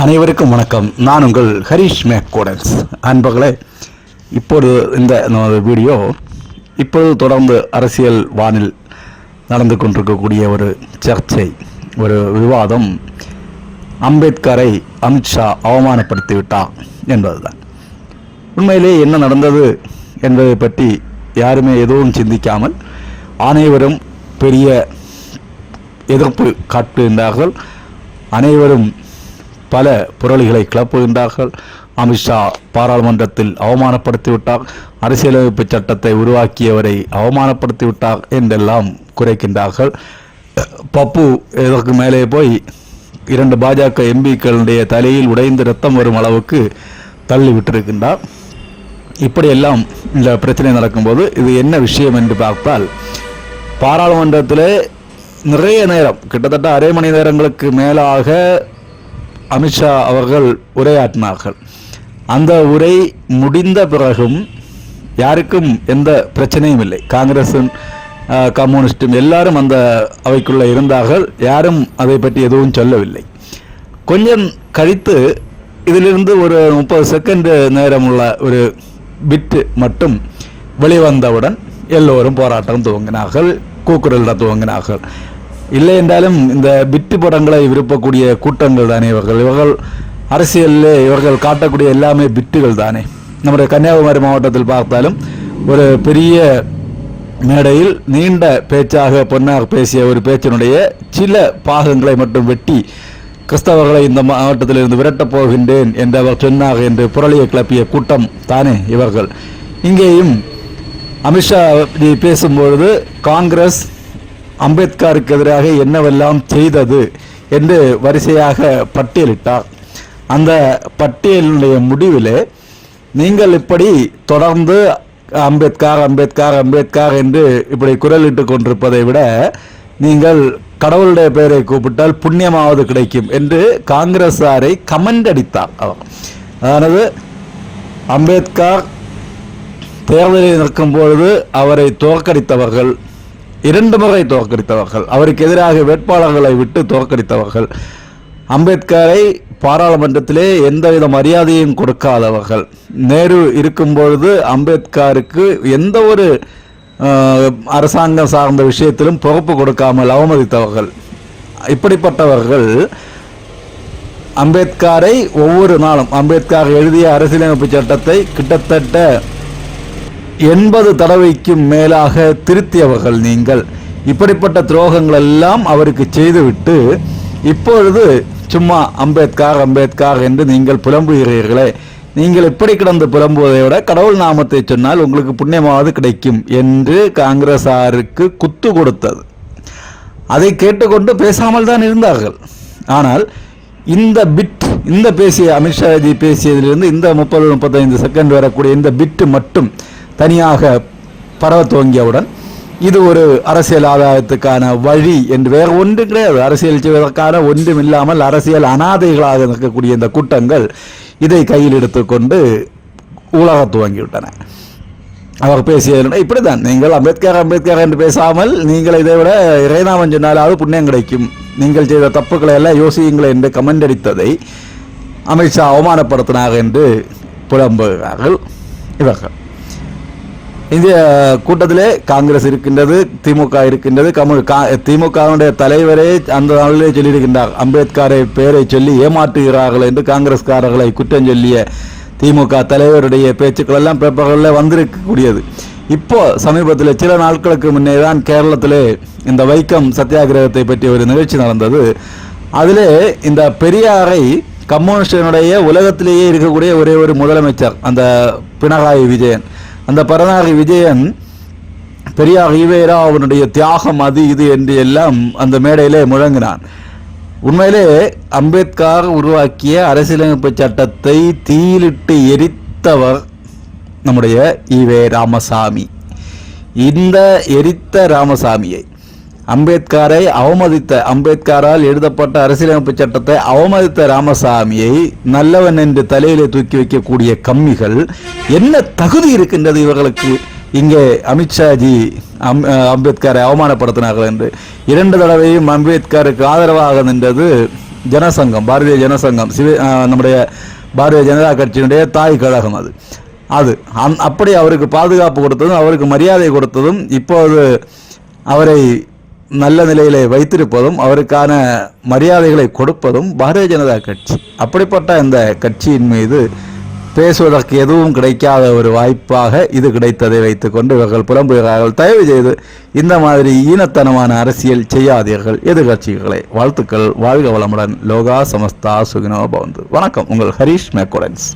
அனைவருக்கும் வணக்கம். நான் உங்கள் ஹரிஷ் மேக்கோடன்ஸ். அன்பர்களே இப்போது இந்த நமது வீடியோ இப்போது தொடர்ந்து அரசியல் வானில் நடந்து கொண்டிருக்கக்கூடிய ஒரு சர்ச்சை ஒரு விவாதம் அம்பேத்கரை அமித்ஷா அவமானப்படுத்திவிட்டார் என்பதுதான். உண்மையிலே என்ன நடந்தது என்பதை பற்றி யாருமே எதுவும் சிந்திக்காமல் அனைவரும் பெரிய எதிர்ப்பு காட்டுகின்றார்கள் அனைவரும் பல புரளிகளை கிளப்புகின்றார்கள். அமித்ஷா பாராளுமன்றத்தில் அவமானப்படுத்திவிட்டார். அரசியலமைப்பு சட்டத்தை உருவாக்கியவரை அவமானப்படுத்திவிட்டார் என்றெல்லாம் குறைக்கின்றார்கள். பப்பு இதற்கு மேலே போய் இரண்டு பாஜக எம்பிக்களுடைய தலையில் உடைந்து ரத்தம் வரும் அளவுக்கு தள்ளி விட்டிருக்கின்றார் இப்படியெல்லாம் இந்த பிரச்சனை நடக்கும்போது இது என்ன விஷயம் என்று பார்த்தால் பாராளுமன்றத்தில் நிறைய நேரம் கிட்டத்தட்ட அரை மணி நேரங்களுக்கு மேலாக அமித்ஷா அவர்கள் உரையாற்றினார்கள். அந்த உரை முடிந்த பிறகும் யாருக்கும் எந்த பிரச்சனையும் இல்லை. காங்கிரஸும் கம்யூனிஸ்டும் எல்லாரும் அந்த அவைக்குள்ளே இருந்தார்கள். யாரும் அதை பற்றி எதுவும் சொல்லவில்லை. கொஞ்சம் கழித்து இதிலிருந்து ஒரு முப்பது செகண்ட் நேரமுள்ள ஒரு பிட்டு மட்டும் வெளிவந்தவுடன் எல்லோரும் போராட்டம் துவங்கினார்கள் கூக்குரலிட துவங்கினார்கள். இல்லை என்றாலும் இந்த பிட்டு படங்களை விருப்பக்கூடிய கூட்டங்கள் தானே இவர்கள். இவர்கள் அரசியலில் இவர்கள் காட்டக்கூடிய எல்லாமே பிட்டுகள் தானே. நம்முடைய கன்னியாகுமரி மாவட்டத்தில் பார்த்தாலும் ஒரு பெரிய மேடையில் நீண்ட பேச்சாக பொன்னார் பேசிய ஒரு பேச்சினுடைய சில பாகங்களை மட்டும் வெட்டி கிறிஸ்தவர்களை இந்த மாவட்டத்திலிருந்து விரட்டப் போகின்றேன் என்று அவர் சொன்னார் என்று புரளியை கிளப்பிய கூட்டம் தானே இவர்கள். இங்கேயும் அமித்ஷா ஜி பேசும்பொழுது காங்கிரஸ் அம்பேத்கருக்கு எதிராக என்னவெல்லாம் செய்தது என்று வரிசையாக பட்டியலிட்டார். அந்த பட்டியலினுடைய முடிவிலே நீங்கள் இப்படி தொடர்ந்து அம்பேத்கர் அம்பேத்கர் அம்பேத்கர் என்று இப்படி குரலிட்டு கொண்டிருப்பதை விட நீங்கள் கடவுளுடைய பெயரை கூப்பிட்டால் புண்ணியமாவது கிடைக்கும் என்று காங்கிரஸாரை கமெண்ட் அடித்தார் அவர். அதாவது அம்பேத்கர் தேர்தலில் நிற்கும் பொழுது அவரை தோற்கடித்தவர்கள் இரண்டு முறை தோற்கடித்தவர்கள். அவருக்கு எதிராக வேட்பாளர்களை விட்டு தோற்கடித்தவர்கள். அம்பேத்கரை பாராளுமன்றத்திலே எந்தவித மரியாதையும் கொடுக்காதவர்கள். நேரு இருக்கும்பொழுது அம்பேத்கருக்கு எந்த ஒரு அரசாங்கம் சார்ந்த விஷயத்திலும் பொறுப்பு கொடுக்காமல் அவமதித்தவர்கள். இப்படிப்பட்டவர்கள் அம்பேத்கரை ஒவ்வொரு நாளும் அம்பேத்கர் எழுதிய அரசியலமைப்பு சட்டத்தை கிட்டத்தட்ட எண்பது தடவைக்கும் மேலாக திருத்தியவர்கள் நீங்கள். இப்படிப்பட்ட துரோகங்கள் எல்லாம் அவருக்கு செய்துவிட்டு இப்பொழுது சும்மா அம்பேத்கர் அம்பேத்கர் என்று நீங்கள் புலம்புகிறீர்களே. நீங்கள் இப்படி கிடந்து புலம்புவதை விட கடவுள் நாமத்தை சொன்னால் உங்களுக்கு புண்ணியமாவது கிடைக்கும் என்று காங்கிரசாருக்கு குத்து கொடுத்தது. அதை கேட்டுக்கொண்டு பேசாமல் தான் இருந்தார்கள். ஆனால் இந்த பிட் இந்த பேசிய அமித்ஷாஜி பேசியதிலிருந்து இந்த முப்பது முப்பத்தைந்து செகண்ட் வரக்கூடிய இந்த பிட்டு மட்டும் தனியாக பரவ துவங்கியவுடன் இது ஒரு அரசியல் ஆதாயத்துக்கான வழி என்று வேறு ஒன்றும் கிடையாது. அரசியல் செய்வதற்கான ஒன்றும் இல்லாமல் அரசியல் அனாதைகளாக இருக்கக்கூடிய இந்த கூட்டங்கள் இதை கையில் எடுத்துக்கொண்டு உலக துவங்கிவிட்டன. அவர் பேசியது இப்படிதான் நீங்கள் அம்பேத்கர் அம்பேத்கர் என்று பேசாமல் நீங்கள் இதை விட இறைநாமம் சொன்னாலாவது புண்ணியம் கிடைக்கும். நீங்கள் செய்த தப்புக்களை எல்லாம் யோசியுங்கள் என்று கமெண்ட் அடித்ததை அமித்ஷா அவமானப்படுத்தினார் என்று புலம்புகிறார்கள் இவர்கள். இந்த கூட்டத்திலே காங்கிரஸ் இருக்கின்றது திமுக இருக்கின்றது கமல் திமுகவுடைய தலைவரே அந்த நாளிலே சொல்லியிருக்கின்றார். அம்பேத்கரை பெயரை சொல்லி ஏமாற்றுகிறார்கள் என்று காங்கிரஸ்காரர்களை குற்றம் சொல்லிய திமுக தலைவருடைய பேச்சுக்கள் எல்லாம் பேப்பர்களில் வந்திருக்கக்கூடியது. இப்போ சமீபத்தில் சில நாட்களுக்கு முன்னே தான் கேரளத்திலே இந்த வைக்கம் சத்தியாகிரகத்தை பற்றிய ஒரு நிகழ்ச்சி நடந்தது. அதிலே இந்த பெரியாரை கம்யூனிஸ்டினுடைய உலகத்திலேயே இருக்கக்கூடிய ஒரே ஒரு முதலமைச்சர் அந்த பினராயி விஜயன். அந்த பினராயி விஜயன் பெரியார் ஈவேரா அவனுடைய தியாகம் அது இது என்று எல்லாம் அந்த மேடையிலே முழங்கினான். உண்மையிலே அம்பேத்கர் உருவாக்கிய அரசியலமைப்பு சட்டத்தை தீயிலிட்டு எரித்தவர் நம்முடைய ஈவே ராமசாமி. இந்த எரித்த ராமசாமியை அம்பேத்கரை அவமதித்த அம்பேத்கரால் எழுதப்பட்ட அரசியலமைப்பு சட்டத்தை அவமதித்த ராமசாமியை நல்லவன் என்று தலையிலே தூக்கி வைக்கக்கூடிய கம்மிகள் என்ன தகுதி இருக்கின்றது இவர்களுக்கு? இங்கே அமித்ஷாஜி அம் அம்பேத்கரை அவமானப்படுத்தினார்கள் என்று. இரண்டு தடவையும் அம்பேத்கருக்கு ஆதரவாக நின்றது ஜனசங்கம் பாரதிய ஜனசங்கம் சிவ நம்முடைய பாரதிய ஜனதா கட்சியினுடைய தாய் கழகம் அது. அது அந் அப்படி அவருக்கு பாதுகாப்பு கொடுத்ததும் அவருக்கு மரியாதை கொடுத்ததும் இப்போது அவரை நல்ல நிலையிலே வைத்திருப்பதும் அவருக்கான மரியாதைகளை கொடுப்பதும் பாரதிய ஜனதா கட்சி. அப்படிப்பட்ட இந்த கட்சியின் மீது பேசுவதற்கு எதுவும் கிடைக்காத ஒரு வாய்ப்பாக இது கிடைத்ததை வைத்துக்கொண்டு இவர்கள் புலம்புகிறார்கள். தயவு செய்து இந்த மாதிரி ஈனத்தனமான அரசியல் செய்யாதீர்கள். எதிர்கட்சிகளை வாழ்த்துக்கள். வாழ்க வளமுடன். லோகா சமஸ்தா சுகினோ பவந்து. வணக்கம். உங்கள் ஹரீஷ் மேக்கோடன்ஸ்